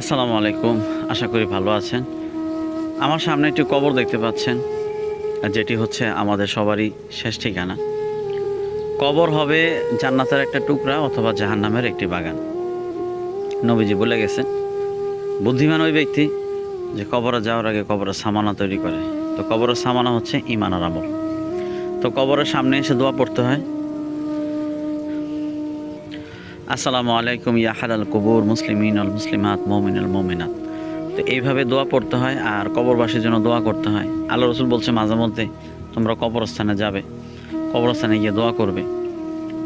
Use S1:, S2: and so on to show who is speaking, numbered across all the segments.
S1: আসসালামু আলাইকুম। আশা করি ভালো আছেন। আমার সামনে একটি কবর দেখতে পাচ্ছেন, যেটি হচ্ছে আমাদের সবারই শেষ ঠিকানা। কবর হবে জান্নাতের একটা টুকরা অথবা জাহান্নামের একটি বাগান। নবীজি বলে গেছেন, বুদ্ধিমান ওই ব্যক্তি যে কবরে যাওয়ার আগে কবরের সামানা তৈরি করে। তো কবরের সামানা হচ্ছে ইমান আর আমল। তো কবরের সামনে এসে দোয়া পড়তে হয় আসসালামু আলাইকুম ইয়াহাদাল কবুর, মুসলিমিন আল মুসলিমাত, মমিন আল মমিনাত। তো এইভাবে দোয়া পড়তে হয় আর কবরবাসীর জন্য দোয়া করতে হয়। আল্লাহ রসুল বলছে, মাঝে মধ্যে তোমরা কবরস্থানে যাবে, কবরস্থানে গিয়ে দোয়া করবে।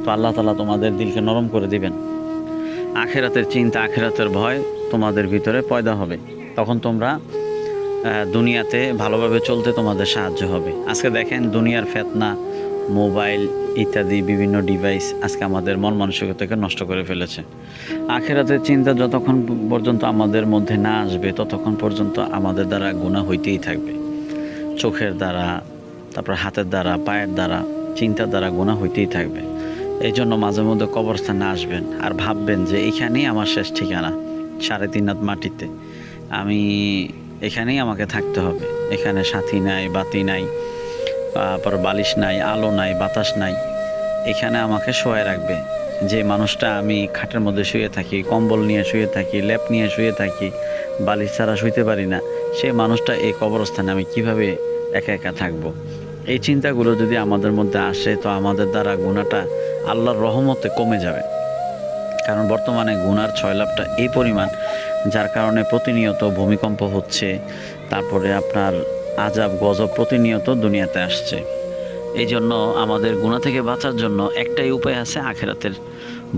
S1: তো আল্লাহ তালা তোমাদের দিলকে নরম করে দিবেন। আখেরাতের চিন্তা, আখেরাতের ভয় তোমাদের ভিতরে পয়দা হবে। তখন তোমরা দুনিয়াতে ভালোভাবে চলতে তোমাদের সাহায্য হবে। আজকে দেখেন দুনিয়ার ফেতনা মোবাইল ইত্যাদি বিভিন্ন ডিভাইস আজকে আমাদের মন মানসিকতাকে নষ্ট করে ফেলেছে। আখেরাতের চিন্তা যতক্ষণ পর্যন্ত আমাদের মধ্যে না আসবে, ততক্ষণ পর্যন্ত আমাদের দ্বারা গুণা হইতেই থাকবে। চোখের দ্বারা, তারপর হাতের দ্বারা, পায়ের দ্বারা, চিন্তার দ্বারা গুণা হইতেই থাকবে। এই জন্য মাঝে মধ্যে কবরস্থানে আসবেন আর ভাববেন যে এখানেই আমার শেষ ঠিকানা, সাড়ে তিন হাত মাটিতে। আমি এখানেই আমাকে থাকতে হবে। এখানে সাথী নাই, বাতি নাই। তারপর বালিশ নাই, আলো নাই, বাতাস নাই, এখানে আমাকে শোয়ায় রাখবে। যে মানুষটা আমি খাটের মধ্যে শুয়ে থাকি, কম্বল নিয়ে শুয়ে থাকি, ল্যাপ নিয়ে শুয়ে থাকি, বালিশ ছাড়া শুইতে পারি না সেই মানুষটা এই কবরস্থানে আমি কীভাবে একা একা থাকব? এই চিন্তাগুলো যদি আমাদের মধ্যে আসে, তো আমাদের দ্বারা গুণাটা আল্লাহর রহমতে কমে যাবে। কারণ বর্তমানে গুনার ছয়লাভটা এই পরিমাণ, যার কারণে প্রতিনিয়ত ভূমিকম্প হচ্ছে, তারপরে আপনার আজাব, গজব প্রতিনিয়ত দুনিয়াতে আসছে। এই জন্য আমাদের গুণা থেকে বাঁচার জন্য একটাই উপায় আছে আখেরাতের।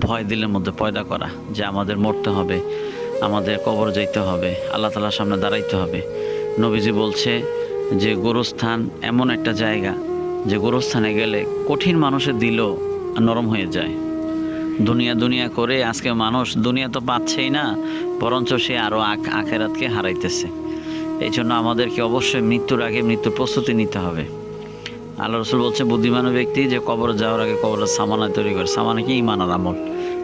S1: ভয় দিলের মধ্যে পয়দা করা, যে আমাদের মরতে হবে, আমাদের কবর যাইতে হবে, আল্লাহ তালার সামনে দাঁড়াইতে হবে। নবীজি বলছে যে, গোরস্থান এমন একটা জায়গা, যে গোরস্থানে গেলে কঠিন মানুষের দিলও নরম হয়ে যায়। দুনিয়া দুনিয়া করে আজকে মানুষ, দুনিয়া তো পাচ্ছেই না, বরঞ্চ সে আরও আখ, আখেরাতকে হারাইতেছে। এই জন্য আমাদেরকে অবশ্যই মৃত্যুর আগে মৃত্যুর প্রস্তুতি নিতে হবে। আল্লাহ রসুল বলছে, বুদ্ধিমান ব্যক্তি যে কবর যাওয়ার আগে কবরের সামানা তৈরি করে। সামানা কি? ইমান আর আমল।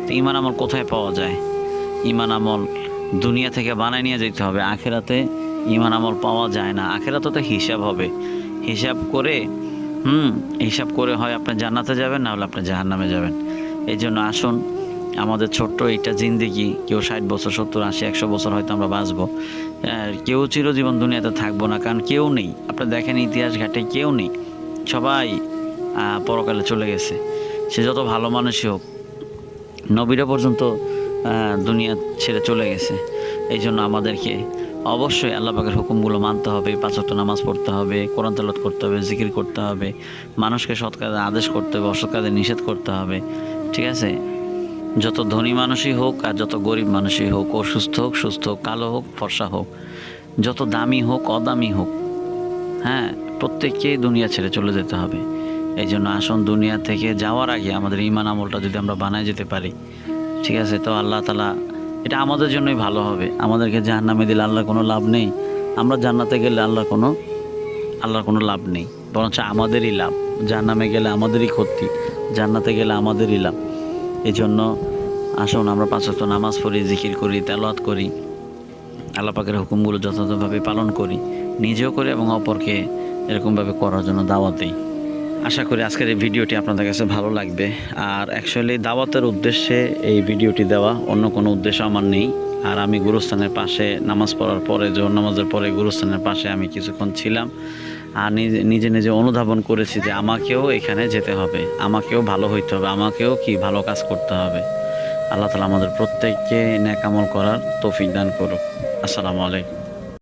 S1: তো ইমান আমল কোথায় পাওয়া যায়? ইমান আমল দুনিয়া থেকে বানায় নিয়ে যেতে হবে। আখেরাতে ইমান আমল পাওয়া যায় না। আখেরাতে তো হিসাব হবে। হিসাব করে, হুম, হিসাব করে হয় আপনি জান্নাতে যাবেন, না হলে আপনি জাহান্নামে যাবেন। এই জন্য আসুন আমাদের ছোট্ট এইটা জিন্দিগি, কেউ ষাট বছর, সত্তর, আশি, একশো বছর হয়তো আমরা বাঁচবো। কেউ চিরজীবন দুনিয়াতে থাকব না, কারণ কেউ নেই। আপনি দেখেন ইতিহাস ঘাটে কেউ নেই। সবাই পরকালে চলে গেছে। সে যত ভালো মানুষই হোক, নবীরা পর্যন্ত দুনিয়া ছেড়ে চলে গেছে। এই জন্য আমাদেরকে অবশ্যই আল্লাহ পাকের হুকুমগুলো মানতে হবে। পাঁচক্ত নামাজ পড়তে হবে, কোরআন তালাত করতে হবে, জিকির করতে হবে, মানুষকে সৎ কাজে আদেশ করতে হবে, অসৎ কাজে নিষেধ করতে হবে। ঠিক আছে? যত ধনী মানুষই হোক আর যত গরিব মানুষই হোক অসুস্থ হোক, সুস্থ হোক, কালো হোক, ফর্সা হোক, যত দামি হোক, অদামি হোক হ্যাঁ প্রত্যেককেই দুনিয়া ছেড়ে চলে যেতে হবে। এই জন্য আসুন দুনিয়া থেকে যাওয়ার আগে আমাদের ইমান আমলটা যদি আমরা বানায় যেতে পারি, ঠিক আছে? তো আল্লাহ তালা এটা আমাদের জন্যই ভালো হবে। আমাদেরকে জাহান্নামে দিলে আল্লাহ কোনো লাভ নেই। আমরা জান্নাতে গেলে আল্লাহ কোনো, আল্লাহর কোনো লাভ নেই। বরঞ্চ আমাদেরই লাভ। জাহান্নামে গেলে আমাদেরই ক্ষতি। জান্নাতে গেলে আমাদেরই লাভ। এই জন্য আসুন, আমরা পাঁচক্ত নামাজ পড়ি, জিকির করি, তেলাওয়াত করি। আল্লাহ পাকের হুকুমগুলো যথাযথভাবে পালন করি, নিজেও করি এবং অপরকে এরকমভাবে করার জন্য দাওয়াত দিই। আশা করি আজকের এই ভিডিওটি আপনাদের কাছে ভালো লাগবে। আর অ্যাকচুয়ালি দাওয়াতের উদ্দেশ্যে এই ভিডিওটি দেওয়া, অন্য কোনো উদ্দেশ্য আমার নেই। আর আমি গুরুস্থানের পাশে নামাজ পড়ার পরে, জোহর নামাজের পরে গুরুস্থানের পাশে আমি কিছুক্ষণ ছিলাম। আর নিজে নিজে অনুধাবন করেছি যে আমাকেও এখানে যেতে হবে, আমাকেও ভালো হইতে হবে, আমাকেও কি ভালো কাজ করতে হবে। আল্লাহ তালা আমাদের প্রত্যেককে ন্যাকামল করার তৌফিক দান করুক। আসসালামু আলাইকুম।